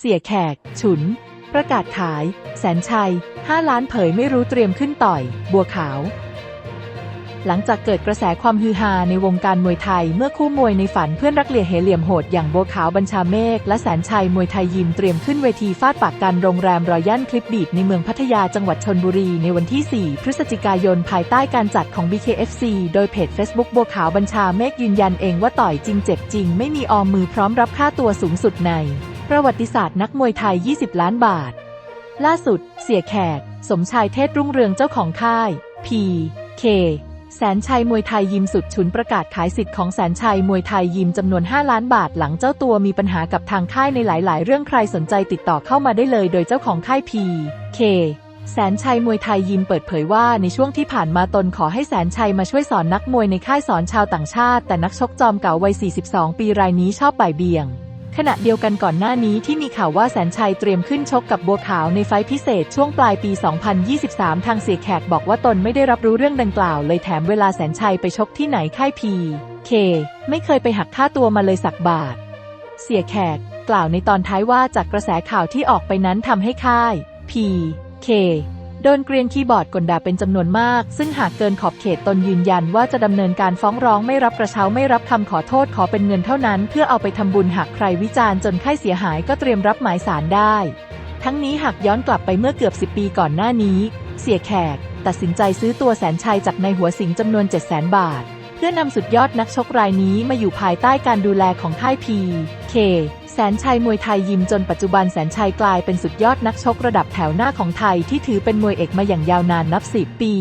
เสียแขก ฉุน ประกาศขาย แสนชัย 5 ล้านเผยไม่รู้เตรียมขึ้นต่อย บัวขาว หลังจากเกิดกระแสความฮือฮาในวงการมวยไทย เมื่อคู่มวยในฝันเพื่อนรักเหลี่ยเหเหลี่ยมโหดอย่างบัวขาวบัญชาเมฆและแสนชัยมวยไทยยิมเตรียมขึ้นเวทีฟาดปากกันโรงแรมรอยัลคลิปบีดในเมืองพัทยาจังหวัดชนบุรีในวันที่ 4 พฤศจิกายนภายใต้การจัดของ BKFC โดยเพจ Facebook บัวขาวบัญชาเมฆยืนยันเองว่าต่อยจริงเจ็บจริง ไม่มีออมมือพร้อมรับค่าตัวสูงสุดใน ประวัติศาสตร์นักมวยไทย 20 ล้านบาท ล่าสุด เสียแขก สมชายเทศรุ่งเรืองเจ้าของค่าย P.K. แสนชัยมวยไทยยิมสุดฉุนประกาศขายสิทธิ์ของแสนชัยมวยไทยยิมจำนวน 5 ล้านบาทหลังเจ้าตัวมีปัญหากับทางค่ายในหลาย ๆ เรื่องใครสนใจติดต่อเข้ามาได้เลยโดยเจ้าของค่าย P.K. แสนชัยมวยไทยยิมเปิดเผยว่าในช่วงที่ผ่านมาตนขอให้แสนชัยมาช่วยสอนนักมวยในค่ายสอนชาวต่างชาติ แต่นักชกจอมเก่าวัย 42 ปีรายนี้ชอบบ่ายเบี่ยง ขณะเดียวกันก่อนหน้านี้ที่มีข่าวว่าแสนชัยเตรียมขึ้นชกกับบัวขาวในไฟพิเศษช่วงปลายปี 2023 ทางเสียแขกบอกว่าตนไม่ได้รับรู้เรื่องดังกล่าว เลยแถมเวลาแสนชัยไปชกที่ไหนค่ายพีเค ไม่เคยไปหักค่าตัวมาเลยสักบาท เสียแขก กล่าวในตอนท้ายว่าจากกระแสข่าวที่ออกไปนั้นทำให้ค่ายพีเค ดนเกรียนคีย์บอร์ดกลด่าเป็นจำนวนมาก ซึ่งหากเกินขอบเขตตนยืนยันว่าจะดำเนินการฟ้องร้องไม่รับกระเช้าไม่รับคำขอโทษขอเป็นเงินเท่านั้น เพื่อเอาไปทำบุญหากใครวิจารณ์จนค่ายเสียหายก็เตรียมรับหมายสารได้ ทั้งนี้หากย้อนกลับไปเมื่อเกือบ 10 ปีก่อนหน้านี้ เสียแขก ตัดสินใจซื้อตัวแสนชัยจากในายหัวสิงจำนวน 7 0 0 0 0 0 บาท เพื่อนำสุดยอดนักชกรายนี้มาอยู่ภายใต้การดูแลของค่ายพีเค แสนชัยมวยไทยยิมจนปัจจุบันแสนชัยกลายเป็นสุดยอดนักชกระดับแถวหน้าของไทยที่ถือเป็นมวยเอกมาอย่างยาวนานนับ10ปี